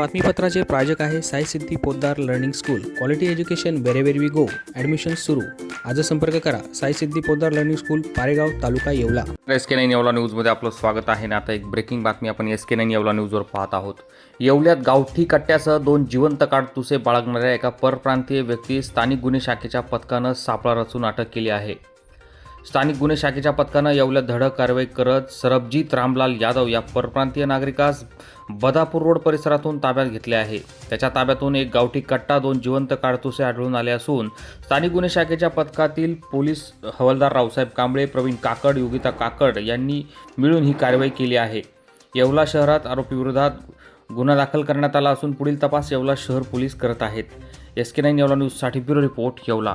बातमीपत्राचे प्रायोजक आहे Sai Siddhi Poddar learning school. Quality education wherever we go admission सुरू. आज संपर्क करा. Sai Siddhi Poddar learning school Paregaon taluka Yeola. S K nine Yeola न्यूजमध्ये आपलं स्वागत आहे ना आता एक ब्रेकिंग बातमी आपण एस के नाईन येवला न्यूजवर पाहत आहोत. येवल्यात गावठी कट्ट्यासह दोन जिवंत काडतुसे बाळगणाऱ्या एका परप्रांतीय व्यक्ती स्थानिक गुन्हे शाखेच्या पथकानं सापळा रचून अटक केली आहे. स्थानिक गुन्हे शाखेच्या पथकानं येवल्यात धडक कारवाई करत सरबजीत रामलाल यादव या परप्रांतीय नागरिकास बदापूर रोड परिसरातून ताब्यात घेतले आहे. त्याच्या ताब्यातून एक गावठी कट्टा दोन जिवंत काडतुसे आढळून आले असून स्थानिक गुन्हे शाखेच्या पथकातील पोलीस हवालदार रावसाहेब कांबळे प्रवीण काकड योगिता काकड यांनी मिळून ही कारवाई केली आहे. येवला शहरात आरोपीविरोधात गुन्हा दाखल करण्यात आला असून पुढील तपास येवला शहर पोलीस करत आहेत. एस के नाईन येवला न्यूजसाठी bureau report Yeola.